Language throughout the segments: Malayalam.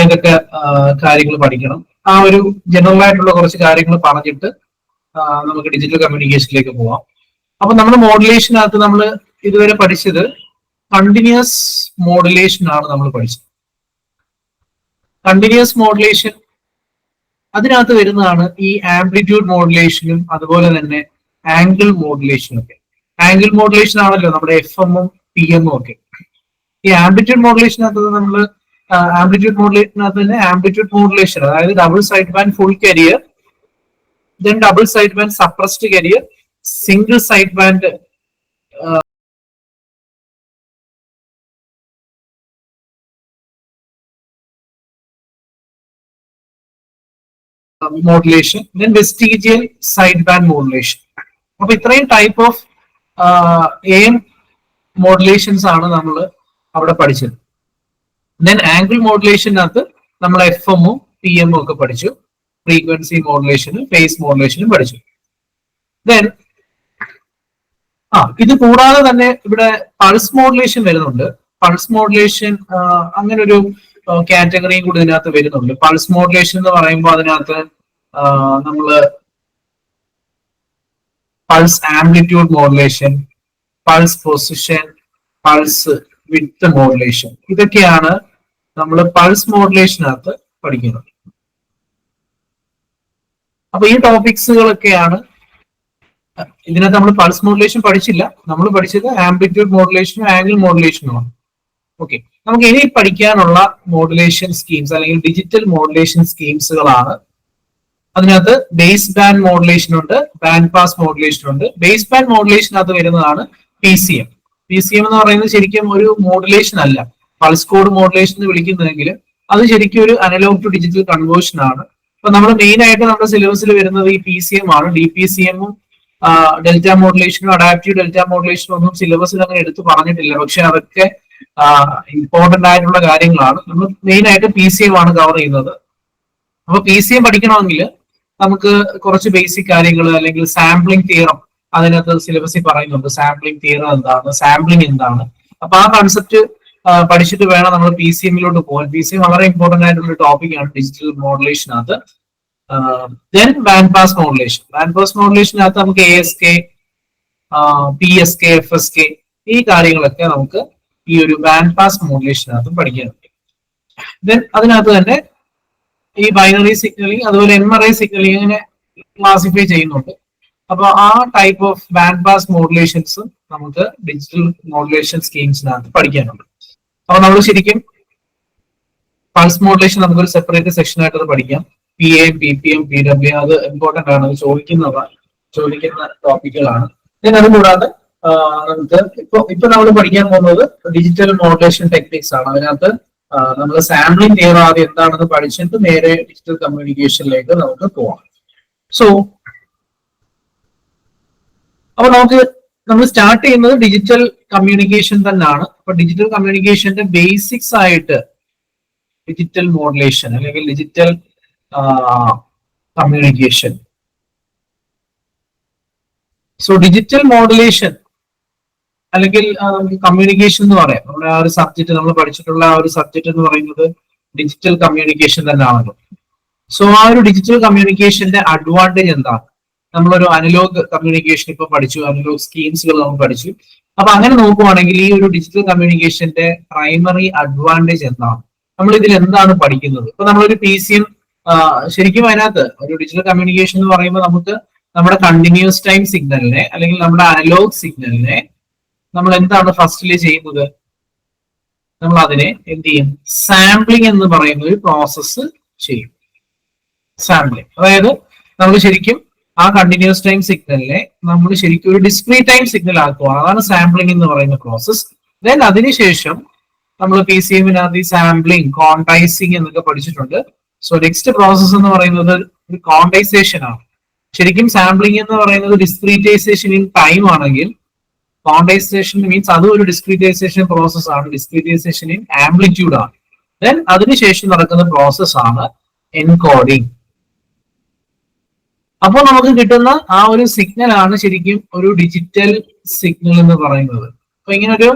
ഏതൊക്കെ കാര്യങ്ങൾ പഠിക്കണം. ആ ഒരു ജനറൽ ആയിട്ടുള്ള കുറച്ച് കാര്യങ്ങൾ പറഞ്ഞിട്ട് നമുക്ക് ഡിജിറ്റൽ കമ്മ്യൂണിക്കേഷനിലേക്ക് പോവാം. അപ്പൊ നമ്മുടെ മോഡുലേഷനകത്ത് നമ്മൾ ഇതുവരെ പഠിച്ചത് കണ്ടിന്യൂസ് മോഡുലേഷൻ ആണ് നമ്മൾ പഠിച്ചത്. കണ്ടിന്യൂസ് മോഡുലേഷൻ അതിനകത്ത് വരുന്നതാണ് ഈ ആംപ്ലിറ്റ്യൂഡ് മോഡുലേഷനും അതുപോലെ തന്നെ ആംഗിൾ മോഡുലേഷനും ഒക്കെ. ആംഗിൾ മോഡുലേഷൻ ആണല്ലോ നമ്മുടെ എഫ് എമ്മും പി എമ്മും ഒക്കെ. ഈ ആംപ്ലിറ്റ്യൂഡ് മോഡുലേഷനകത്ത് നമ്മൾ ആംപ്ലിറ്റ്യൂഡ് മോഡുലേഷനകത്ത് തന്നെ ആംപ്ലിറ്റ്യൂഡ് മോഡുലേഷൻ അതായത് double side band full carrier then double side band suppressed carrier single side band modulation then vestigial side band modulation അപ്പൊ ഇത്രയും ടൈപ്പ് ഓഫ് എയിം മോഡുലേഷൻസ് ആണ് നമ്മൾ അവിടെ പഠിച്ചത്. ദെൻ ആംഗിൾ മോഡുലേഷനകത്ത് നമ്മൾ എഫ് എമ്മും പി എമ്മും ഒക്കെ പഠിച്ചു. ഫ്രീക്വൻസി മോഡുലേഷനും ഫേസ് മോഡുലേഷനും പഠിച്ചു. ദെൻ ആ ഇത് കൂടാതെ തന്നെ ഇവിടെ പൾസ് മോഡുലേഷൻ വരുന്നുണ്ട്. പൾസ് മോഡുലേഷൻ അങ്ങനെ ഒരു കാറ്റഗറിയും കൂടി ഇതിനകത്ത് വരുന്നുണ്ട്. പൾസ് മോഡുലേഷൻ എന്ന് പറയുമ്പോൾ അതിനകത്ത് നമ്മൾ pulse amplitude modulation pulse position pulse width modulation ഇതൊക്കെയാണ് നമ്മൾ പൾസ് മോഡുലേഷനകത്ത് പഠിക്കുന്നത് അപ്പൊ ഈ ടോപ്പിക്സുകളൊക്കെയാണ് ഇതിനകത്ത് നമ്മൾ പൾസ് മോഡുലേഷൻ പഠിച്ചില്ല. നമ്മൾ പഠിച്ചത് ആംപ്ലിറ്റ്യൂഡ് മോഡുലേഷനും ആംഗിൾ മോഡുലേഷനുമാണ് ഓക്കെ നമുക്ക് ഇനി പഠിക്കാനുള്ള മോഡുലേഷൻ സ്കീംസ് അല്ലെങ്കിൽ ഡിജിറ്റൽ മോഡുലേഷൻ സ്കീംസുകളാണ് അതിനകത്ത് ബേസ് ബാൻഡ് മോഡുലേഷൻ ഉണ്ട് ബാൻഡ് പാസ് മോഡുലേഷൻ ഉണ്ട്. ബേസ് ബാൻഡ് മോഡുലേഷനകത്ത് വരുന്നതാണ് P C M P C M എന്ന് പറയുന്നത് ശരിക്കും ഒരു മോഡുലേഷൻ അല്ല. പൾസ് കോഡ് മോഡുലേഷൻ എന്ന് വിളിക്കുന്നതെങ്കിൽ അത് ശരിക്കും ഒരു അനലോഗ് ടു ഡിജിറ്റൽ കൺവേർഷൻ ആണ്. അപ്പൊ നമ്മൾ മെയിൻ ആയിട്ട് നമ്മുടെ സിലബസിൽ വരുന്നത് ഈ പി സി എം ആണ്. ഡി പി സി എമ്മും ഡെൽറ്റ മോഡുലേഷനും അഡാപ്റ്റീവ് ഡെൽറ്റ മോഡുലേഷനും ഒന്നും സിലബസിൽ അങ്ങനെ എടുത്തു പറഞ്ഞിട്ടില്ല. പക്ഷെ അതൊക്കെ ഇമ്പോർട്ടന്റ് ആയിട്ടുള്ള കാര്യങ്ങളാണ്. നമ്മൾ മെയിൻ ആയിട്ട് പി സി എം ആണ് കവർ ചെയ്യുന്നത്. അപ്പൊ പി സി എം പഠിക്കണമെങ്കിൽ നമുക്ക് കുറച്ച് ബേസിക് കാര്യങ്ങൾ അല്ലെങ്കിൽ സാമ്പിളിംഗ് തിയറം അതിനകത്ത് സിലബസിൽ പറയുന്നുണ്ട്. സാമ്പിളിംഗ് തിയറം എന്താണ്? സാമ്പിളിംഗ് എന്താണ്? അപ്പൊ ആ കൺസെപ്റ്റ് പഠിച്ചിട്ട് വേണം നമ്മൾ പി സി എമ്മിലോട്ട് പോകാൻ. പി സി എം വളരെ ഇമ്പോർട്ടന്റ് ആയിട്ടുള്ള ടോപ്പിക് ആണ് digital മോഡുലേഷനകത്ത് then band pass modulation band pass മോഡുലേഷനകത്ത് നമുക്ക് A S K P S K F S K ഈ കാര്യങ്ങളൊക്കെ നമുക്ക് ഈ ഒരു ബാൻഡ് പാസ് മോഡുലേഷനകത്ത് പഠിക്കാനുണ്ട് ദെൻ അതിനകത്ത് തന്നെ ഈ ബൈനറി സിഗ്നലിംഗ് അതുപോലെ എം ആർ ഐ സിഗ്നലിംഗ് ഇങ്ങനെ ക്ലാസിഫൈ ചെയ്യുന്നുണ്ട്. അപ്പൊ ആ type of band pass modulations നമുക്ക് ഡിജിറ്റൽ മോഡുലേഷൻ സ്കീംസിനകത്ത് പഠിക്കാനുണ്ട്. അപ്പൊ നമ്മൾ ശരിക്കും പൾസ് മോഡുലേഷൻ നമുക്കൊരു സെപ്പറേറ്റ് സെക്ഷൻ ആയിട്ട് അത് പഠിക്കാം. P A P P M P W അത് ഇമ്പോർട്ടന്റ് ആണ്. അത് ചോദിക്കുന്നതാണ് ചോദിക്കുന്ന ടോപ്പിക്കുകളാണ് പിന്നെ അത് കൂടാതെ നമുക്ക് ഇപ്പൊ ഇപ്പൊ നമ്മൾ പഠിക്കാൻ പോകുന്നത് ഡിജിറ്റൽ മോഡുലേഷൻ ടെക്നിക്സ് ആണ്. അതിനകത്ത് നമ്മൾ സാമ്പിളിംഗ് തിയർ ആദ്യം എന്താണെന്ന് പഠിച്ചിട്ട് നേരെ ഡിജിറ്റൽ കമ്മ്യൂണിക്കേഷനിലേക്ക് നമുക്ക് പോവാം. സോ അപ്പൊ നമുക്ക് നമ്മൾ സ്റ്റാർട്ട് ചെയ്യുന്നത് ഡിജിറ്റൽ കമ്മ്യൂണിക്കേഷൻ തന്നെയാണ് ഡിജിറ്റൽ കമ്മ്യൂണിക്കേഷന്റെ ബേസിക്സ് ആയിട്ട് ഡിജിറ്റൽ മോഡുലേഷൻ അല്ലെങ്കിൽ digital communication so digital modulation അല്ലെങ്കിൽ കമ്മ്യൂണിക്കേഷൻ എന്ന് പറയാം. നമ്മുടെ ആ ഒരു സബ്ജക്ട് നമ്മൾ പഠിച്ചിട്ടുള്ള ആ ഒരു സബ്ജക്ട് എന്ന് പറയുന്നത് ഡിജിറ്റൽ കമ്മ്യൂണിക്കേഷൻ തന്നെയാണല്ലോ. സോ ആ ഒരു ഡിജിറ്റൽ കമ്മ്യൂണിക്കേഷന്റെ അഡ്വാന്റേജ് എന്താണ്? നമ്മളൊരു അനലോഗ് കമ്മ്യൂണിക്കേഷൻ ഇപ്പൊ പഠിച്ചു അനലോഗ് സ്കീംസുകൾ നമ്മൾ പഠിച്ചു. അപ്പൊ അങ്ങനെ നോക്കുവാണെങ്കിൽ ഈ ഒരു ഡിജിറ്റൽ കമ്മ്യൂണിക്കേഷന്റെ പ്രൈമറി അഡ്വാന്റേജ് എന്താണ്? നമ്മൾ ഇതിൽ എന്താണ് പഠിക്കുന്നത്? ഇപ്പൊ നമ്മളൊരു പി സി എം ശരിക്കും അതിനകത്ത് ഒരു ഡിജിറ്റൽ കമ്മ്യൂണിക്കേഷൻ എന്ന് പറയുമ്പോൾ നമുക്ക് നമ്മുടെ കണ്ടിന്യൂസ് ടൈം സിഗ്നലിനെ അല്ലെങ്കിൽ നമ്മുടെ അനലോഗ് സിഗ്നലിനെ നമ്മൾ എന്താണ് ഫസ്റ്റിൽ ചെയ്യുന്നത്? നമ്മൾ അതിനെ എന്ത് ചെയ്യും? സാമ്പിളിംഗ് എന്ന് പറയുന്ന ഒരു പ്രോസസ്സ് ചെയ്യും. സാമ്പിളിംഗ് അതായത് നമ്മൾ ശരിക്കും ആ കണ്ടിന്യൂസ് ടൈം സിഗ്നലിനെ നമ്മൾ ശരിക്കും ഒരു ഡിസ്ക്രീറ്റ് ടൈം സിഗ്നൽ ആക്കുക അതാണ് സാമ്പിളിംഗ് എന്ന് പറയുന്ന പ്രോസസ് ദെൻ അതിനുശേഷം നമ്മൾ പി സി എമ്മിനകത്ത് ഈ സാമ്പിളിംഗ് കോണ്ടൈസിങ് എന്നൊക്കെ പഠിച്ചിട്ടുണ്ട്. സോ നെക്സ്റ്റ് പ്രോസസ് എന്ന് പറയുന്നത് ഒരു കോണ്ടൈസേഷൻ ആണ്. ശരിക്കും സാമ്പിളിംഗ് എന്ന് പറയുന്നത് ഡിസ്ക്രീറ്റൈസേഷൻ ഇൻ ടൈം ആണെങ്കിൽ കോണ്ടൈസേഷൻ മീൻസ് അതും ഒരു ഡിസ്ക്രീറ്റൈസേഷൻ പ്രോസസ് ആണ്. ഡിസ്ക്രീറ്റൈസേഷൻ ഇൻ ആംപ്ലിറ്റ്യൂഡ് ആണ്. ദെൻ അതിനുശേഷം നടക്കുന്ന പ്രോസസ് ആണ് എൻകോഡിംഗ് അപ്പോൾ നമുക്ക് കിട്ടുന്ന ആ ഒരു സിഗ്നൽ ആണ് ശരിക്കും ഒരു ഡിജിറ്റൽ സിഗ്നൽ എന്ന് പറയുന്നത്. അപ്പൊ ഇങ്ങനെ ഒരു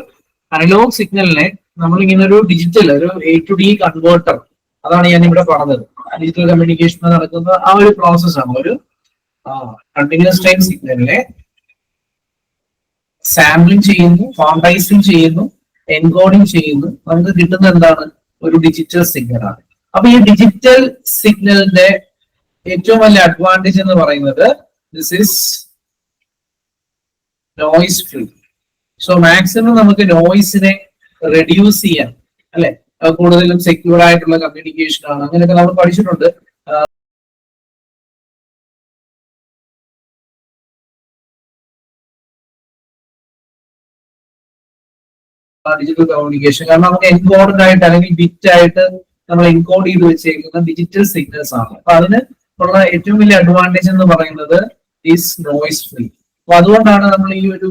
അനലോഗ് സിഗ്നലിനെ നമ്മൾ ഇങ്ങനെ ഒരു ഡിജിറ്റൽ ഒരു എ ടു ഡി കൺവേർട്ടർ അതാണ് ഞാൻ ഇവിടെ പറഞ്ഞത്. ഡിജിറ്റൽ കമ്മ്യൂണിക്കേഷൻ നടക്കുന്ന ആ ഒരു പ്രോസസ്സാണ് ഒരു കണ്ടിന്യൂസ് ടൈം സിഗ്നലിനെ സാമ്പിളിംഗ് ചെയ്യുന്നു ക്വാണ്ടൈസിങ് ചെയ്യുന്നു എൻകോഡിങ് ചെയ്യുന്നു. നമുക്ക് കിട്ടുന്ന എന്താണ്? ഒരു ഡിജിറ്റൽ സിഗ്നൽ ആണ്. അപ്പൊ ഈ ഡിജിറ്റൽ സിഗ്നലിന്റെ ഏറ്റവും വലിയ അഡ്വാന്റേജ് എന്ന് പറയുന്നത് this is noise free so maximum നമുക്ക് നോയിസിനെ റെഡ്യൂസ് ചെയ്യാൻ അല്ലെ? കൂടുതലും സെക്യൂർ ആയിട്ടുള്ള കമ്മ്യൂണിക്കേഷൻ ആണ്. അങ്ങനെയൊക്കെ നമ്മൾ പഠിച്ചിട്ടുണ്ട്. ഡിജിറ്റൽ കമ്മ്യൂണിക്കേഷൻ കാരണം നമുക്ക് എൻകോഡഡ് ആയിട്ട് അല്ലെങ്കിൽ ബിറ്റ് ആയിട്ട് നമ്മൾ എൻകോഡ് ചെയ്ത് വെച്ചേക്കുന്ന ഡിജിറ്റൽ സിഗ്നൽസ് ആണ്. അപ്പൊ അതിന് ഉള്ള ഏറ്റവും വലിയ അഡ്വാന്റേജ് എന്ന് പറയുന്നത് ഈസ് നോയിസ് ഫ്രീ അപ്പൊ അതുകൊണ്ടാണ് നമ്മൾ ഈ ഒരു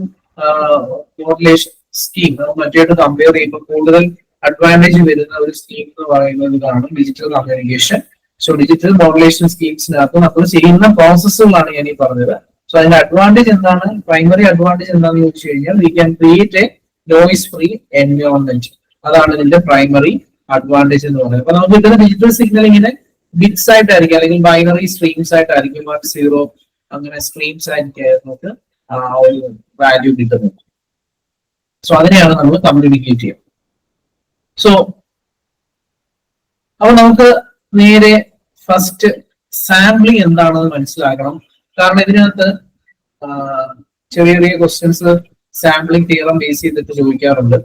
മോഡുലേഷൻ സ്കീം മറ്റേട്ട് കമ്പയർ ചെയ്യുമ്പോൾ കൂടുതൽ അഡ്വാന്റേജ് വരുന്ന ഒരു സ്കീം എന്ന് പറയുന്നത് ഇതാണ് digital communication so digital modulation സ്കീംസിനകത്ത് നമ്മൾ ചെയ്യുന്ന പ്രോസസ്സുകളാണ് ഞാൻ ഈ പറഞ്ഞത്. സോ അതിന്റെ അഡ്വാന്റേജ് എന്താണ്? പ്രൈമറി അഡ്വാന്റേജ് എന്താണെന്ന് ചോദിച്ചു കഴിഞ്ഞാൽ we can create a noise free environment അതാണ് ഇതിന്റെ പ്രൈമറി അഡ്വാന്റേജ് എന്ന് പറയുന്നത്. അപ്പൊ നമുക്ക് കിട്ടുന്ന ഡിജിറ്റൽ സിഗ്നലിങ്ങിനെ ബിറ്റ്സ് ആയിട്ടായിരിക്കും അല്ലെങ്കിൽ ബൈനറി സ്ട്രീംസ് ആയിട്ടായിരിക്കും വൺ സീറോ അങ്ങനെ സ്ട്രീംസ് ആയിരിക്കും ആ ഒരു വാല്യൂ കിട്ടുന്നത്. സോ അതിനെയാണ് നമ്മൾ കമ്മ്യൂണിക്കേറ്റ് ചെയ്യുക. സോ അപ്പൊ നമുക്ക് നേരെ ഫസ്റ്റ് സാമ്പിളിംഗ് എന്താണെന്ന് മനസ്സിലാക്കണം. കാരണം ഇതിനകത്ത് ചെറിയ ചെറിയ ക്വസ്റ്റ്യൻസ് സാമ്പിളിംഗ് തിയറം ബേസ് ചെയ്തിട്ട് ചോദിക്കാറുണ്ട്.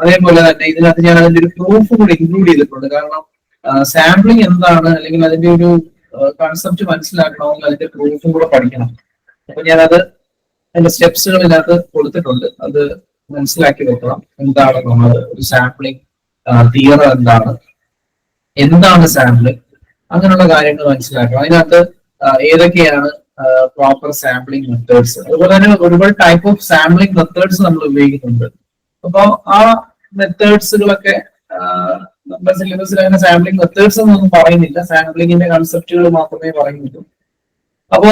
അതേപോലെ തന്നെ ഇതിനകത്ത് ഞാൻ അതിന്റെ ഒരു പ്രൂഫ് കൂടി ഇൻക്ലൂഡ് ചെയ്തിട്ടുണ്ട്. കാരണം സാമ്പിളിംഗ് എന്താണ്? അല്ലെങ്കിൽ അതിന്റെ ഒരു കൺസെപ്റ്റ് മനസ്സിലാക്കണമെങ്കിൽ അതിന്റെ പ്രൂഫും കൂടെ പഠിക്കണം. അപ്പൊ ഞാനത് അതിന്റെ സ്റ്റെപ്സുകൾ ഇതിനകത്ത് കൊടുത്തിട്ടുണ്ട്. അത് മനസ്സിലാക്കി വെക്കണം. എന്താണ് നമ്മൾ ഒരു സാമ്പിളിംഗ് തിയറ എന്താണ്? എന്താണ് സാമ്പിളിംഗ് അങ്ങനെയുള്ള കാര്യങ്ങൾ മനസ്സിലാക്കണം. അതിനകത്ത് ഏതൊക്കെയാണ് പ്രോപ്പർ സാമ്പിളിംഗ് മെത്തേഡ്സ് അതുപോലെ തന്നെ ഒരുപാട് ടൈപ്പ് ഓഫ് സാമ്പിളിംഗ് മെത്തേഡ്സ് നമ്മൾ ഉപയോഗിക്കുന്നുണ്ട്. അപ്പൊ ആ മെത്തേഡ്സുകളൊക്കെ നമ്മുടെ സിലബസിൽ അങ്ങനെ സാമ്പിളിംഗ് മെത്തേഡ്സ് ഒന്നും പറയുന്നില്ല. സാമ്പിളിങ്ങിന്റെ കൺസെപ്റ്റുകൾ മാത്രമേ പറയുന്നുള്ളൂ. അപ്പോ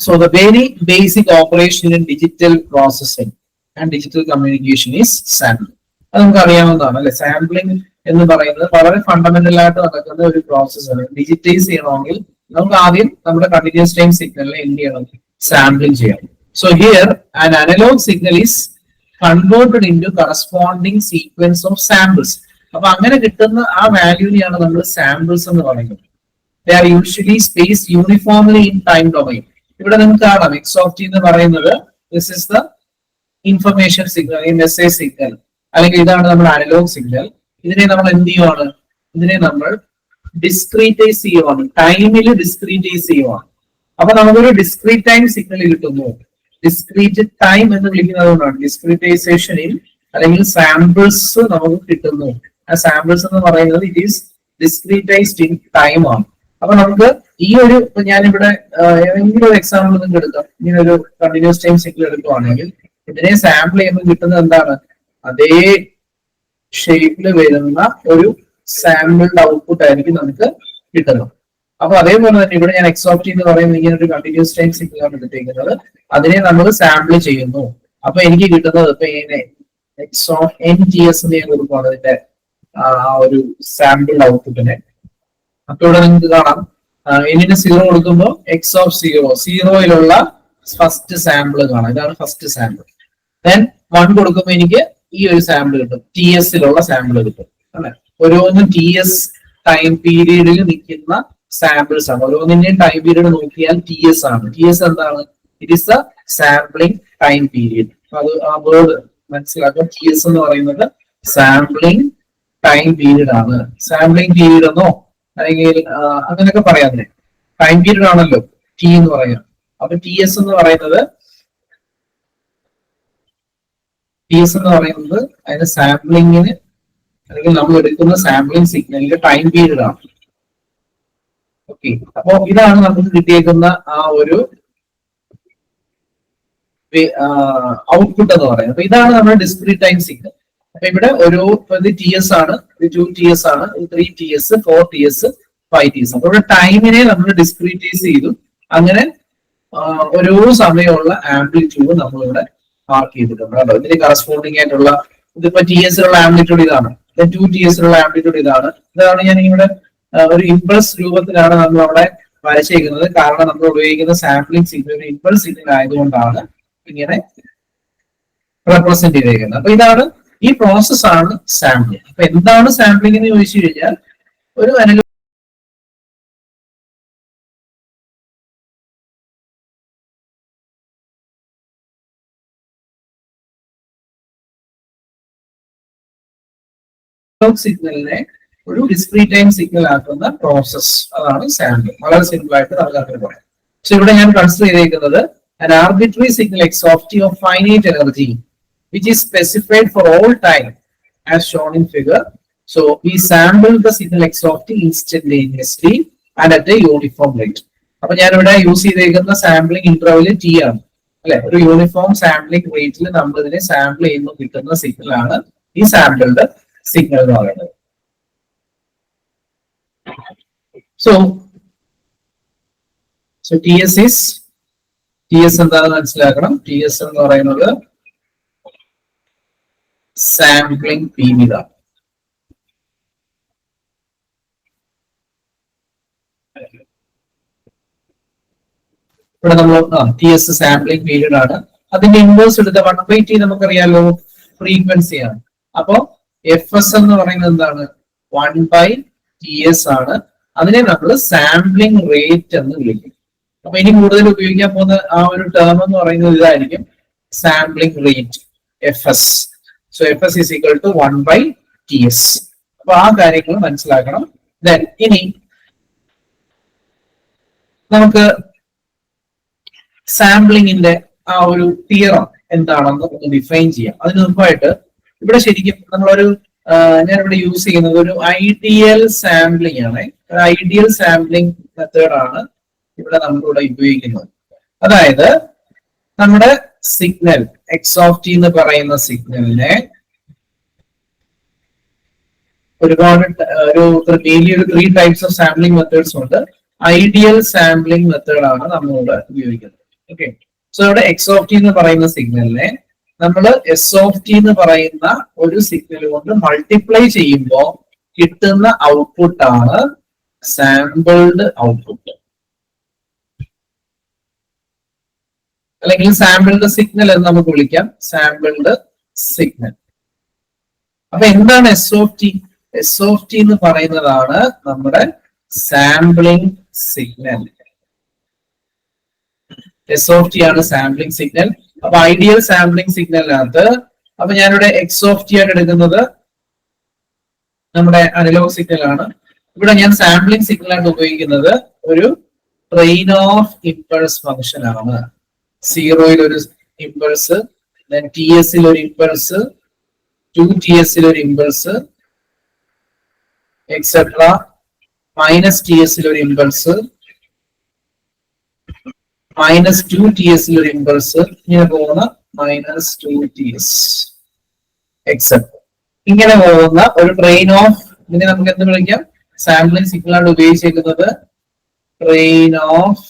so the very basic operation in digital processing and digital communication is sampling. അത് നമുക്ക് അറിയാവുന്നതാണ് അല്ലെ? സാമ്പിളിംഗ് എന്ന് പറയുന്നത് വളരെ ഫണ്ടമെന്റൽ ആയിട്ട് നടക്കുന്ന ഒരു പ്രോസസ്സാണ് ഡിജിറ്റൈസ് ചെയ്യണമെങ്കിൽ നമുക്ക് ആദ്യം നമ്മുടെ കണ്ടിന്യൂസ് ടൈം സിഗ്നലിനെ എന്ത് ചെയ്യണം? സാമ്പിൾ ചെയ്യണം. So here an analog signal is converted in to corresponding sequence of samples അപ്പൊ അങ്ങനെ കിട്ടുന്ന ആ വാല്യൂനെയാണ് നമ്മൾ സാമ്പിൾസ് എന്ന് പറയുന്നത്. They are usually space uniformly in time domain ഇവിടെ നിങ്ങൾക്ക് കാണാം എക്സ് ഓഫ് ടി എന്ന് പറയുന്നത് this is the information signal ഈ മെസ്സേജ് സിഗ്നൽ അല്ലെങ്കിൽ ഇതാണ് നമ്മുടെ അനലോഗ് സിഗ്നൽ ഇതിനെ നമ്മൾ എന്ത് ചെയ്യുവാണ്? ഇതിനെ നമ്മൾ ഡിസ്ക്രീറ്റൈസ് ചെയ്യുവാണ്. ടൈമിൽ ഡിസ്ക്രീറ്റൈസ് ചെയ്യുവാണ്. അപ്പൊ നമുക്കൊരു ഡിസ്ക്രീറ്റ് ടൈം സിഗ്നൽ കിട്ടുന്നു. ഡിസ്ക്രീറ്റ് ടൈം എന്ന് വിളിക്കുന്നത് കൊണ്ടാണ് ഡിസ്ക്രീറ്റൈസേഷനിൽ അല്ലെങ്കിൽ സാമ്പിൾസ് നമുക്ക് കിട്ടുന്നു. ആ സാമ്പിൾസ് എന്ന് പറയുന്നത് it is discretized in time ആണ്. അപ്പൊ നമുക്ക് ഈ ഒരു ഞാനിവിടെ ഏതെങ്കിലും ഒരു എക്സാമ്പിൾ നിങ്ങൾക്ക് എടുക്കാം. ഇങ്ങനെ ഒരു കണ്ടിന്യൂസ് ടൈം സിഗ്നൽ എടുക്കുവാണെങ്കിൽ ഇതിനെ സാമ്പിൾ ചെയ്യുമ്പോൾ കിട്ടുന്നത് എന്താണ്? അതേ ഷേപ്പിൽ വരുന്ന ഒരു സാമ്പിൾഡ് ഔട്ട്പുട്ട് ആയിരിക്കും നമുക്ക് കിട്ടുന്നത്. അപ്പൊ അതേപോലെ തന്നെ ഇവിടെ ഞാൻ എക്സോപ്റ്റ് എന്ന് പറയുന്നത് ഇങ്ങനെ ഒരു കണ്ടിന്യൂസ് ടൈം സിഗ്നൽ ആണ് എടുത്തേക്കുന്നത്. അതിനെ നമ്മൾ സാമ്പിൾ ചെയ്യുന്നു. അപ്പൊ എനിക്ക് കിട്ടുന്നത് ഇപ്പൊ ഇങ്ങനെ എക്സോ എൻ ജി എസ് എന്ന് ഞാൻ കൊടുക്കുവാണ് അതിന്റെ ആ ഒരു സാമ്പിൾ ഔട്ട്പുട്ടിനെ അപ്പൊ ഇവിടെ നിങ്ങൾക്ക് കാണാം. എന്നിന് സീറോ കൊടുക്കുമ്പോൾ എക്സ് ഓഫ് സീറോ സീറോയിലുള്ള ഫസ്റ്റ് സാമ്പിൾ കാണാം. ഇതാണ് ഫസ്റ്റ് സാമ്പിൾ ദെൻ വൺ കൊടുക്കുമ്പോൾ എനിക്ക് ഈ ഒരു സാമ്പിൾ കിട്ടും. ടി എസിലുള്ള സാമ്പിൾ കിട്ടും. അല്ലെ? ഓരോന്നും ടി എസ് ടൈം പീരീഡിൽ നിൽക്കുന്ന സാമ്പിൾസ് ആണ് ഓരോന്നിന്റെയും ടൈം പീരീഡ് നോക്കിയാൽ ടി എസ് ആണ്. ടി എസ് എന്താണ് it is a sampling time period അത് ആ വേർഡ് മനസ്സിലാക്കാം ടി എസ് എന്ന് പറയുന്നത് സാമ്പിളിംഗ് ടൈം പീരീഡ് ആണ്. സാമ്പിളിംഗ് പീരീഡ് എന്നോ അല്ലെങ്കിൽ അങ്ങനെയൊക്കെ പറയാതെ ടൈം പീരീഡ് ആണല്ലോ ടി എന്ന് പറയാം അപ്പൊ ടി എസ് എന്ന് പറയുന്നത് ടി എസ് എന്ന് പറയുന്നത് അതിന്റെ സാമ്പിളിങ്ങിന് അല്ലെങ്കിൽ നമ്മൾ എടുക്കുന്ന സാമ്പിളിംഗ് സിഗ്നലിന്റെ ടൈം പീരീഡ് ആണ്. ഓക്കെ. അപ്പോ ഇതാണ് നമുക്ക് കിട്ടിയേക്കുന്ന ആ ഒരു ഔട്ട്പുട്ട് എന്ന് പറയുന്നത്. അപ്പൊ ഇതാണ് നമ്മുടെ ടൈം സിഗ്നൽ അപ്പൊ ഇവിടെ ഒരു ടി എസ് ആണ് ടു ടി എസ് ആണ് three T S four T S five T S അപ്പൊ ഇവിടെ ടൈമിനെ നമ്മൾ ഡിസ്ക്രീറ്റൈസ് ചെയ്തു. അങ്ങനെ ഓരോ സമയമുള്ള ആംപ്ലിറ്റ്യൂഡ് നമ്മളിവിടെ മാർക്ക് ചെയ്തിട്ടുണ്ട്. കേട്ടോ ഇതിന് കറസ്പോണ്ടിങ് ആയിട്ടുള്ള ഇതിപ്പോ ടി എസിലുള്ള ആംപ്ലിറ്റ്യൂഡ് ഇതാണ്. ടു ടി ഉള്ള ആംപ്ലിറ്റ്യൂഡ് ഇതാണ്. ഇതാണ് ഞാൻ ഇവിടെ ഒരു ഇമ്പൾസ് രൂപത്തിലാണ് നമ്മൾ അവിടെ വരച്ചേക്കുന്നത്. കാരണം നമ്മൾ ഉപയോഗിക്കുന്ന സാമ്പിളിംഗ് സിഗ്നൽ ഒരു ഇമ്പൾസ് സിഗ്നൽ ആയതുകൊണ്ടാണ് ഇങ്ങനെ റെപ്രസെന്റ് ചെയ്തേക്കുന്നത്. അപ്പൊ ഇതാണ് ഈ പ്രോസസ് ആണ് സാമ്പിളിംഗ് അപ്പൊ എന്താണ് സാമ്പിളിംഗ് എന്ന് ചോദിച്ചു കഴിഞ്ഞാൽ ഒരു അനല സിഗ്നലിനെ ഒരു ഡിസ്ക്രീറ്റ് ടൈം സിഗ്നൽ ആക്കുന്ന പ്രോസസ് അതാണ് സാമ്പിൾ വളരെ സിമ്പിൾ ആയിട്ട് നമുക്ക് പറയാം. പക്ഷെ ഇവിടെ ഞാൻ കൺസിഡർ ചെയ്തിരിക്കുന്നത് an arbitrary signal x of t of finite energy which is specified for all time as shown in figure. So we sample the signal x a uniform rate. അപ്പൊ ഞാൻ ഇവിടെ യൂസ് ചെയ്തിരിക്കുന്ന സാമ്പിളിംഗ് ഇന്റർവെൽ ടി ആണ്. അല്ലെ? ഒരു യൂണിഫോം സാമ്പിളിംഗ് റേറ്റിൽ നമ്മൾ ഇതിനെ സാമ്പിൾ ചെയ്യുമ്പോൾ കിട്ടുന്ന സിഗ്നൽ ആണ് ഈ സാമ്പിളിന്റെ സിഗ്നൽ എന്ന് പറയുന്നത്. So so TS is TS എന്താണെന്ന് മനസ്സിലാക്കണം. എസ് എന്ന് പറയുന്നത് സാമ്പിളിംഗ് ആണ് ഇവിടെ നമ്മൾ ടി എസ് സാമ്പിളിംഗ് പീരീഡ് ആണ്. അതിന്റെ ഇൻവേഴ്സ് എടുത്ത വൺ ബൈ ടി നമുക്കറിയാലോ ഫ്രീക്വൻസി ആണ്. അപ്പോ എഫ് എസ് എന്ന് പറയുന്നത് എന്താണ്? വൺ ബൈ ടി എസ് ആണ്. അതിനെ നമ്മൾ സാമ്പിളിംഗ് റേറ്റ് എന്ന് വിളിക്കും. അപ്പൊ ഇനി കൂടുതൽ ഉപയോഗിക്കാൻ പോകുന്ന ആ ഒരു ടേം എന്ന് പറയുന്നത് ഇതായിരിക്കും sampling rate F S so F S is equal to one by T S അപ്പൊ ആ കാര്യങ്ങൾ മനസ്സിലാക്കണം. ദെൻ ഇനി നമുക്ക് സാമ്പിളിങ്ങിന്റെ ആ ഒരു തിയറം എന്താണെന്ന് ഒന്ന് ഡിഫൈൻ ചെയ്യാം. അതിന് മുമ്പായിട്ട് ഇവിടെ ശരിക്കും നമ്മളൊരു ഇവിടെ യൂസ് ചെയ്യുന്നത് ഒരു ഐഡിയൽ സാമ്പിളിംഗ് ആണ്. ഐഡിയൽ സാമ്പിളിംഗ് മെത്തേഡ് ആണ് ഇവിടെ നമ്മളിവിടെ ഉപയോഗിക്കുന്നത്. അതായത് നമ്മുടെ സിഗ്നൽ എക്സ് ഓഫ് ടി എന്ന് പറയുന്ന സിഗ്നലിനെ ഒരുപാട് ഒരു മെയിൻലി ഒരു three types of sampling methods ഉണ്ട്. ഐഡിയൽ സാമ്പിളിംഗ് മെത്തേഡ് ആണ് നമ്മളിവിടെ ഉപയോഗിക്കുന്നത്. ഓക്കെ സോ ഇവിടെ എക്സ് ഓഫ് ടി എന്ന് പറയുന്ന സിഗ്നലിനെ നമ്മൾ എസ് ഓഫ് ടി എന്ന് പറയുന്ന ഒരു സിഗ്നൽ കൊണ്ട് മൾട്ടിപ്ലൈ ചെയ്യുമ്പോൾ കിട്ടുന്ന ഔട്ട്പുട്ട് ആണ് സാമ്പിൾഡ് ഔട്ട്പുട്ട് അല്ലെങ്കിൽ സാമ്പിൾഡ് സിഗ്നൽ എന്ന് നമുക്ക് വിളിക്കാം. സാമ്പിൾഡ് സിഗ്നൽ അപ്പൊ എന്താണ് S of T S of T എന്ന് പറയുന്നതാണ് നമ്മുടെ sampling signal S of T ആണ് സാമ്പിളിംഗ് സിഗ്നൽ അപ്പൊ ഐഡിയൽ സാമ്പിളിംഗ് സിഗ്നലിനകത്ത് അപ്പൊ ഞാനിവിടെ എക്സ് ഓഫ് ടി ആയിട്ട് എടുക്കുന്നത് നമ്മുടെ അനലോഗ് സിഗ്നൽ ആണ്. ഇവിടെ ഞാൻ സാമ്പിളിംഗ് സിഗ്നൽ ആയിട്ട് ഉപയോഗിക്കുന്നത് ഒരു ട്രെയിൻ ഓഫ് ഇമ്പൾസ് ഫംഗ്ഷൻ ആണ്. സീറോയിൽ ഒരു ഇമ്പൾസ് ടി എസിൽ ഒരു ഇമ്പൾസ് ടു ടി എസിൽ ഒരു ഇമ്പൾസ് എക്സെട്ര മൈനസ് ടി എസിൽ ഒരു ഇമ്പൾസ് മൈനസ് ടു ടി എസിൽ ഒരു ഇമ്പൾസ് ഇങ്ങനെ പോകുന്ന minus two T S except ഇങ്ങനെ പോകുന്ന ഒരു ട്രെയിൻ ഓഫ് ഇതിനെ നമുക്ക് എന്ത് വിളിക്കാം? സാമ്പിളിംഗ് ആണ് ഉപയോഗിച്ചേക്കുന്നത്. ട്രെയിൻ ഓഫ്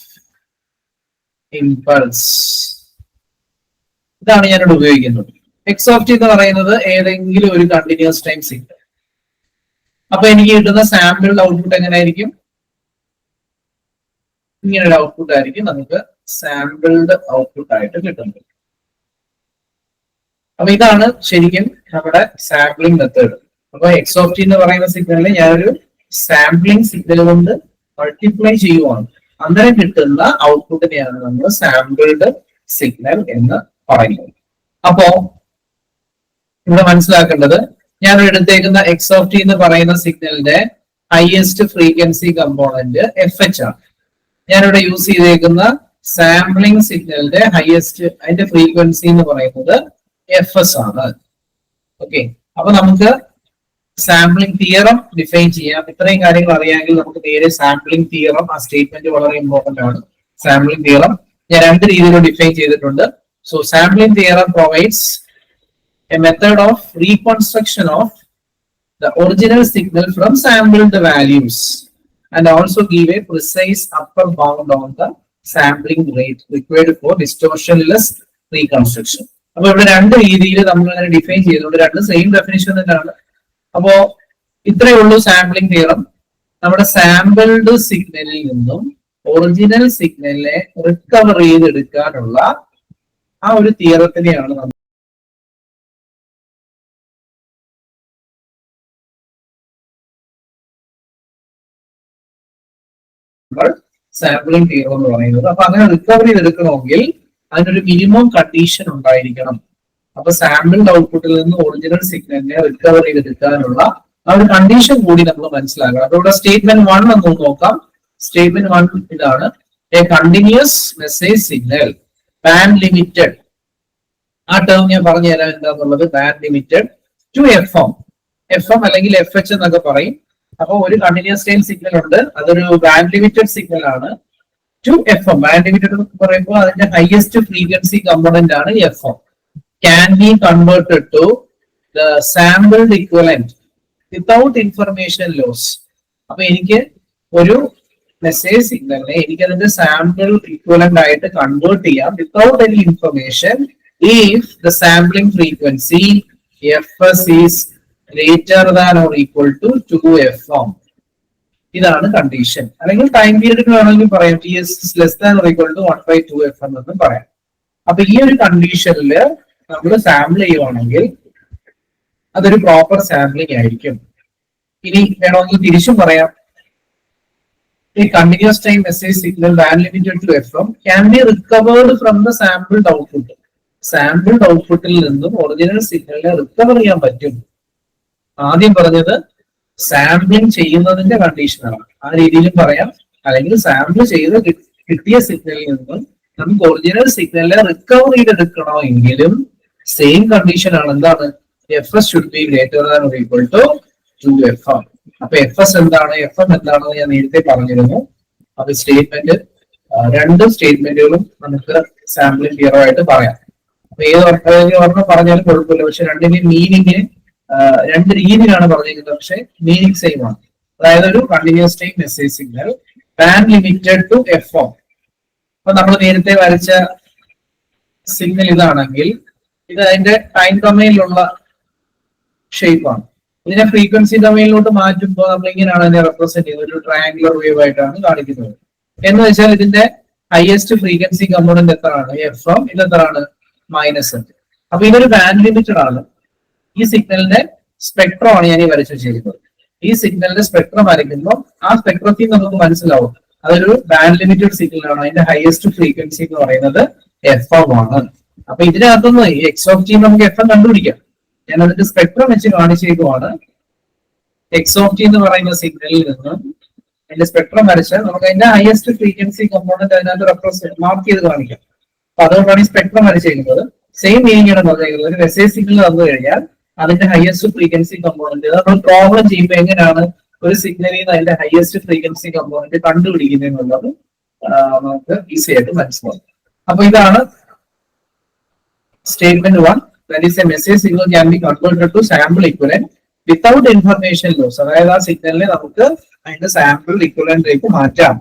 ഇമ്പൾസ് ഇതാണ് ഞാനിവിടെ ഉപയോഗിക്കുന്നത്. എക്സ് ഓഫ് ടി എന്ന് പറയുന്നത് ഏതെങ്കിലും ഒരു കണ്ടിന്യൂസ് ടൈം സിഗ്നൽ അപ്പൊ എനിക്ക് കിട്ടുന്ന സാമ്പിളിന്റെ ഔട്ട്പുട്ട് എങ്ങനെയായിരിക്കും? ഇങ്ങനെ ഒരു ഔട്ട്പുട്ട് ആയിരിക്കും നമുക്ക് സാമ്പിൾഡ് ഔട്ട്പുട്ട് ആയിട്ട് കിട്ടുന്നത്. അപ്പൊ ഇതാണ് ശരിക്കും നമ്മുടെ സാമ്പിളിംഗ് മെത്തേഡ് അപ്പൊ എക്സ് ഓഫ് ടി എന്ന് പറയുന്ന സിഗ്നലിൽ ഞാനൊരു സാമ്പിളിംഗ് സിഗ്നൽ കൊണ്ട് മൾട്ടിപ്ലൈ ചെയ്യുവാണ്. അന്നേരം കിട്ടുന്ന ഔട്ട്പുട്ടിനെയാണ് നമ്മൾ സാമ്പിൾഡ് സിഗ്നൽ എന്ന് പറയുന്നത്. അപ്പോ ഇവിടെ മനസ്സിലാക്കേണ്ടത് ഞാൻ എടുത്തേക്കുന്ന എക്സ് ഓഫ് ടി എന്ന് പറയുന്ന സിഗ്നലിന്റെ highest frequency component F H ആണ്. ഞാനിവിടെ യൂസ് ചെയ്തേക്കുന്ന സാമ്പിളിംഗ് സിഗ്നലിന്റെ ഹയസ്റ്റ് അതിന്റെ ഫ്രീക്വൻസി എന്ന് പറയുന്നത് എഫ് എസ് ആണ്. ഓക്കെ അപ്പൊ നമുക്ക് സാമ്പിളിംഗ് തിയറം ഡിഫൈൻ ചെയ്യാം. ഇത്രയും കാര്യങ്ങൾ അറിയാമെങ്കിൽ നമുക്ക് നേരെ സാമ്പിളിംഗ് തിയറം ആ സ്റ്റേറ്റ്മെന്റ് വളരെ ഇമ്പോർട്ടന്റ് ആണ്. സാമ്പിളിംഗ് തിയറം ഞാൻ രണ്ട് രീതിയിൽ ഡിഫൈൻ ചെയ്തിട്ടുണ്ട്. So sampling theorem provides a method of reconstruction of the original signal from sampled values and also give a precise upper bound on the sampling rate required for distortionless reconstruction അപ്പൊ ഇവിടെ രണ്ട് രീതിയിൽ നമ്മൾ അങ്ങനെ ഡിഫൈൻ ചെയ്തുകൊണ്ട് രണ്ട് സെയിം ഡെഫിനേഷൻ തന്നെയാണ് അപ്പോ ഇത്രയേ ഉള്ളൂ സാമ്പിളിംഗ് തിയറം നമ്മുടെ സാമ്പിൾഡ് സിഗ്നലിൽ നിന്നും ഒറിജിനൽ സിഗ്നലിനെ റിക്കവർ ചെയ്തെടുക്കാനുള്ള ആ ഒരു തിയറത്തിനെയാണ് നമ്മൾ സാമ്പിളിംഗ് തിയറം എന്ന് പറയുന്നത്. അപ്പൊ അങ്ങനെ റിക്കവറി എടുക്കണമെങ്കിൽ അതിനൊരു മിനിമം കണ്ടീഷൻ ഉണ്ടായിരിക്കണം. അപ്പൊ സാമ്പിൾഡ് ഔട്ട്പുട്ടിൽ നിന്ന് ഒറിജിനൽ സിഗ്നലിനെ റിക്കവർ ചെയ്തെടുക്കാനുള്ള ആ ഒരു കണ്ടീഷൻ കൂടി നമ്മൾ മനസ്സിലാക്കണം. അപ്പൊ ഇവിടെ സ്റ്റേറ്റ്മെന്റ് വൺ എന്ന് നോക്കാം. സ്റ്റേറ്റ്മെന്റ് വൺ ഇതാണ് a continuous message signal band limited ആ ടേം ഞാൻ പറഞ്ഞു തരാം എന്താന്നുള്ളത്. Band limited to F M F M അല്ലെങ്കിൽ എഫ് എച്ച് എന്നൊക്കെ പറയും. അപ്പൊ ഒരു കണ്ടിന്യൂസ് ടൈം സിഗ്നൽ ഉണ്ട്. അതൊരു ബാൻഡ് ലിമിറ്റഡ് സിഗ്നൽ ആണ്. To F M band limited എന്ന് പറയുമ്പോൾ അതിന്റെ ഹയസ്റ്റ് ഫ്രീക്വൻസി കമ്പോണന്റ് ആണ് F M can be converted to the sampled equivalent without information loss അപ്പൊ എനിക്ക് ഒരു മെസ്സേജ് സിഗ്നലിനെ എനിക്ക് അതിന്റെ സാമ്പിൾ ഇക്വലന്റ് ആയിട്ട് കൺവേർട്ട് ചെയ്യാം without any information if the sampling frequency F S is greater than or equal to two F M ഇതാണ് കണ്ടീഷൻ അല്ലെങ്കിൽ ടൈം പീരീഡിന് വേണമെങ്കിൽ പറയാം. T S is less than or equal to one by two F M എന്നും പറയാം. അപ്പൊ ഈ ഒരു കണ്ടീഷനിൽ നമ്മൾ സാമ്പിൾ ചെയ്യുവാണെങ്കിൽ അതൊരു പ്രോപ്പർ സാമ്പിളിംഗ് ആയിരിക്കും. ഇനി വേണമെങ്കിൽ തിരിച്ചും പറയാം. ഈ continuous time message signal van limited to F M can be recovered from the sample output sampled ഔട്ട്പുട്ടിൽ നിന്നും ഒറിജിനൽ സിഗ്നലിനെ റിക്കവർ ചെയ്യാൻ പറ്റും. ആദ്യം പറഞ്ഞത് സാമ്പിളിംഗ് ചെയ്യുന്നതിന്റെ കണ്ടീഷനാണ് ആ രീതിയിലും പറയാം. അല്ലെങ്കിൽ സാമ്പിൾ ചെയ്ത് കിട്ടിയ സിഗ്നലിൽ നിന്നും നമുക്ക് ഒറിജിനൽ സിഗ്നലിനെ റിക്കവർ ചെയ്തെടുക്കണോ എങ്കിലും സെയിം കണ്ടീഷൻ ആണ്. എന്താണ്? F S should be greater than or equal to two F R അപ്പൊ എഫ് എസ് എന്താണ്? എഫ് എം എന്താണെന്ന് ഞാൻ നേരത്തെ പറഞ്ഞിരുന്നു. അത് സ്റ്റേറ്റ്മെന്റ് രണ്ട് സ്റ്റേറ്റ്മെന്റുകളും നമുക്ക് സാമ്പിളിംഗ് ക്ലിയർ ആയിട്ട് പറയാം. അപ്പൊ ഏത് ഒരെണ്ണം പറഞ്ഞാലും കുഴപ്പമില്ല. പക്ഷെ രണ്ടിന്റെ മീനിങ് രണ്ട് രീതിയിലാണ് പറഞ്ഞിരിക്കുന്നത്. പക്ഷെ മീനിങ് സെയിം ആണ്. അതായത് ഒരു continuous time message signal band limited to F ഓ അപ്പൊ നമ്മൾ നേരത്തെ വരച്ച സിഗ്നൽ ഇതാണെങ്കിൽ ഇത് അതിന്റെ ടൈം ഡൊമൈനിലുള്ള ഷേപ്പാണ് ഇതിനെ ഫ്രീക്വൻസി ഡൊമൈനിലോട്ട് മാറ്റുമ്പോൾ നമ്മൾ ഇങ്ങനെയാണ് അതിനെ റെപ്രസെന്റ് ചെയ്യുന്നത്. ഒരു ട്രയാങ്കുലർ വേവ് ആയിട്ടാണ് കാണിക്കുന്നത്. എന്ന് വെച്ചാൽ ഇതിന്റെ ഹയസ്റ്റ് ഫ്രീക്വൻസി കമ്പോണന്റ് എത്രയാണ്? എഫ് എം ഇത് എത്രയാണ്? മൈനസ് എഫ് അപ്പൊ ഇതൊരു ബാൻഡ് ലിമിറ്റഡ് ആണ്. ഈ സിഗ്നലിന്റെ സ്പെക്ട്രമാണ് ഞാൻ ഈ വരച്ചു വെച്ചിരിക്കുന്നത്. ഈ സിഗ്നലിന്റെ സ്പെക്ട്രം വരയ്ക്കുമ്പോൾ ആ സ്പെക്ട്രത്തിൽ നമുക്ക് മനസ്സിലാവും. അതൊരു ബാൻഡ് ലിമിറ്റഡ് സിഗ്നൽ ആണ്. അതിന്റെ ഹയസ്റ്റ് ഫ്രീക്വൻസി എന്ന് പറയുന്നത് എഫ് എം ആണ്. അപ്പൊ ഇതിനകത്തുനിന്ന് എക്സ് ഓഫ് ടി നമുക്ക് എഫ് എം കണ്ടുപിടിക്കാം. ഞാൻ അതിന്റെ സ്പെക്ട്രം വെച്ച് കാണിച്ചേക്കുവാണ് എക്സ് ഓഫ് ടി എന്ന് പറയുന്ന സിഗ്നലിൽ നിന്ന് അതിന്റെ സ്പെക്ട്രം വരച്ച് നമുക്ക് അതിന്റെ ഹയസ്റ്റ് ഫ്രീക്വൻസി കമ്പോണന്റ് അതിനകത്ത് റെപ്രസെന്റ് മാർക്ക് ചെയ്ത് കാണിക്കാം. അപ്പൊ അതുകൊണ്ടാണ് ഈ സ്പെക്ട്രം വരച്ചേക്കുന്നത് സെയിം മീനിങ് ആണ് പറഞ്ഞേക്കുന്നത് ഒരു മെസ്സേജ് സിഗ്നൽ തന്നു കഴിഞ്ഞാൽ അതിന്റെ ഹയസ്റ്റ് ഫ്രീക്വൻസി കമ്പോണന്റ് നമ്മൾ പ്രോബ്ലം ചെയ്യുമ്പോൾ എങ്ങനെയാണ് ഒരു സിഗ്നലിൽ നിന്ന് അതിന്റെ ഹയസ്റ്റ് ഫ്രീക്വൻസി കമ്പോണന്റ് കണ്ടുപിടിക്കുന്നത് എന്നുള്ളത് നമുക്ക് ഈസി ആയിട്ട് മനസ്സിലാവും. അപ്പൊ ഇതാണ് statement one that a message signal can be converted to sample equivalent without information loss അതായത് ആ സിഗ്നലിനെ നമുക്ക് അതിന്റെ സാമ്പിൾ ഇക്വലന്റിലേക്ക് മാറ്റാം.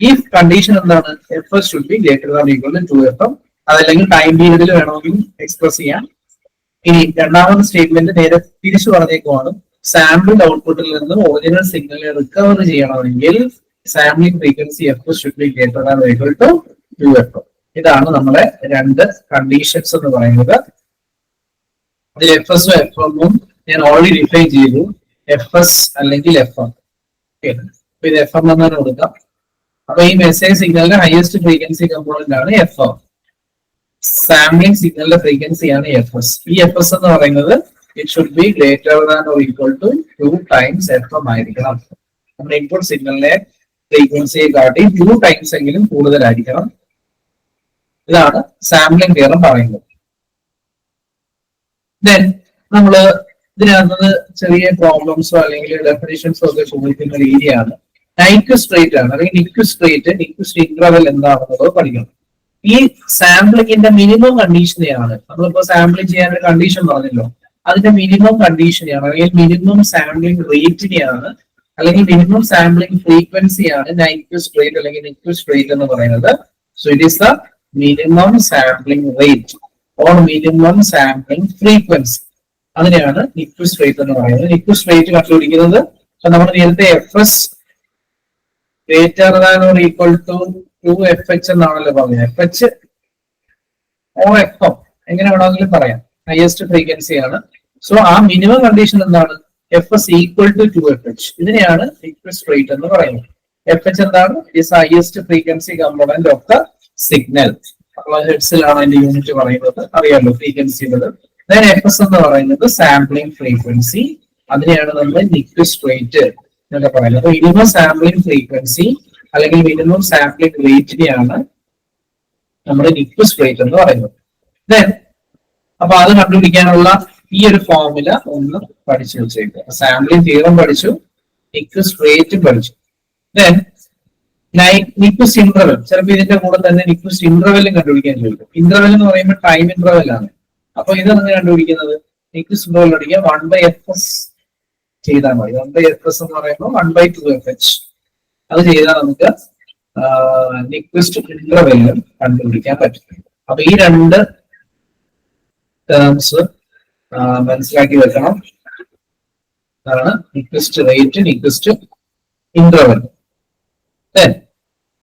ഈ കണ്ടീഷൻ എന്താണ്? F S should be greater than equal to F M അതല്ലെങ്കിൽ ടൈം പീരീഡിൽ വേണമെങ്കിൽ എക്സ്പ്രസ് ചെയ്യാം. ഇനി രണ്ടാമത്തെ സ്റ്റേറ്റ്മെന്റ് നേരെ തിരിച്ചു പറഞ്ഞേക്കുവാണ്. സാമ്പിൾ ഔട്ട്പുട്ടിൽ നിന്ന് ഒറിജിനൽ സിഗ്നലിനെ റിക്കവർ ചെയ്യണമെങ്കിൽ sampling frequency F should greater than equal to two F ഇതാണ് നമ്മളെ രണ്ട് കണ്ടീഷൻസ് എന്ന് പറയുന്നത്. അതിൽ എഫ് എസ് എഫ് എമ്മും ഞാൻ ഓൾറെഡി ഡിഫൈൻ ചെയ്തു. എഫ് എസ് അല്ലെങ്കിൽ എഫ് എം ഇത് എഫ് എം എന്ന് തന്നെ കൊടുക്കാം. അപ്പൊ ഈ മെസ്സേജ് സിഗ്നലിന്റെ ഹയസ്റ്റ് ഫ്രീക്വൻസി കമ്പോണന്റ് ആണ് എഫ് എം സാമ്പിളിംഗ് സിഗ്നലിന്റെ ഫ്രീക്വൻസിയാണ് എഫ് എസ് ഈ എഫ് എസ് എന്ന് പറയുന്നത് it should be greater than or equal to two times F M ആയിരിക്കണം. നമ്മുടെ ഇൻപുട്ട് സിഗ്നലിന്റെ ഫ്രീക്വൻസിയെ കാട്ടി ടു ടൈംസ് എങ്കിലും കൂടുതലായിരിക്കണം. ഇതാണ് സാമ്പിളിംഗ് തിയറം പറയുന്നത്. ദെൻ നമ്മൾ ഇതിനകത്ത് ചെറിയ പ്രോബ്ലംസോ അല്ലെങ്കിൽ ഡെഫിനേഷൻസോ ഒക്കെ ചോദിക്കുന്ന ഒരു ഏരിയ ആണ് നൈക്ക് സ്ട്രേറ്റ് ആണ്. അല്ലെങ്കിൽ നിക്ക് സ്ട്രേറ്റ് നിക്ക് ഇന്റർവെൽ എന്താണെന്നുള്ളത് പഠിക്കണം. ഈ സാമ്പിളിങ്ങിന്റെ മിനിമം കണ്ടീഷനെയാണ് നമ്മളിപ്പോ സാമ്പിളിംഗ് ചെയ്യാൻ ഒരു കണ്ടീഷൻ പറഞ്ഞല്ലോ. അതിന്റെ മിനിമം കണ്ടീഷനെയാണ് അല്ലെങ്കിൽ മിനിമം സാമ്പിളിംഗ് റേറ്റിനെയാണ് അല്ലെങ്കിൽ മിനിമം സാമ്പിളിംഗ് ഫ്രീക്വൻസിയാണ് നൈക്വസ്റ്റ് റേറ്റ് അല്ലെങ്കിൽ നിക്വസ്റ്റ് റേറ്റ് എന്ന് പറയുന്നത്. So it is the minimum sampling rate or minimum sampling frequency അതിനെയാണ് നിക്വിസ്റ്റ് റേറ്റ് എന്ന് പറയുന്നത്. നിക്വിസ്റ്റ് റേറ്റ് കണ്ടുപിടിക്കുന്നത്. നമ്മൾ നേരത്തെ F S greater than or equal to two F H എന്നാണല്ലോ പറഞ്ഞത്. F H or F M എങ്ങനെ വേണമെങ്കിലും പറയാം. ഹയസ്റ്റ് ഫ്രീക്വൻസി ആണ്. സോ ആ മിനിമം കണ്ടീഷൻ എന്താണ്? F S equal to two F H ഇതിനെയാണ് റിക്വസ്റ്റ് റേറ്റ് എന്ന് പറയുന്നത്. എഫ് എച്ച് എന്താണ്? Is highest frequency component of the signal ഹെഡ്സിലാണ് അതിന്റെ യൂണിറ്റ് പറയുന്നത്. അറിയാമല്ലോ ഫ്രീക്വൻസി ദെൻ എഫ് എസ് എന്ന് പറയുന്നത് സാമ്പിളിംഗ് ഫ്രീക്വൻസി അതിനെയാണ് നമ്മൾ നിക്വിസ്റ്റ് റേറ്റ് എന്നൊക്കെ പറയുന്നത്. മിനിമം സാമ്പിളിംഗ് ഫ്രീക്വൻസി അല്ലെങ്കിൽ മിനിമം സാമ്പിളിംഗ് റേറ്റിനെയാണ് നമ്മൾ നിക്വിസ്റ്റ് റേറ്റ് എന്ന് പറയുന്നത്. അപ്പൊ അത് കണ്ടുപിടിക്കാനുള്ള ഈ ഒരു ഫോർമുല ഒന്ന് പഠിച്ചു വെച്ചേക്കുക സാമ്പിളിംഗ് തീരം പഠിച്ചു നിക്വിസ്റ്റ് റേറ്റും പഠിച്ചു. ദെൻ നിക്വിസ്റ്റ് ഇന്റർവെൽ ചിലപ്പോൾ ഇതിന്റെ കൂടെ തന്നെ നിക്വിസ്റ്റ് ഇന്റർവെല്ലും കണ്ടുപിടിക്കാൻ ചോദിക്കും. ഇന്റർവെൽ എന്ന് പറയുമ്പോൾ ടൈം ഇന്റർവെൽ ആണ്. അപ്പൊ ഇത് നമ്മൾ കണ്ടുപിടിക്കുന്നത്? നിക്വിസ്റ്റ് ഇന്റർവെൽ അടിക്കുക. വൺ ബൈ എഫ് എസ് ചെയ്താൽ മതി. വൺ ബൈ എഫ് എസ് എന്ന് പറയുമ്പോൾ one by two F H അത് ചെയ്താൽ നമുക്ക് നിക്വിസ്റ്റ് ഇന്റർവെല്ലും കണ്ടുപിടിക്കാൻ പറ്റും. അപ്പൊ ഈ രണ്ട് ടേംസ് മനസ്സിലാക്കി വെക്കണം. അതാണ് റിക്വസ്റ്റ് റേറ്റ് നിക്വിസ്റ്റ് ഇന്റർവെൽ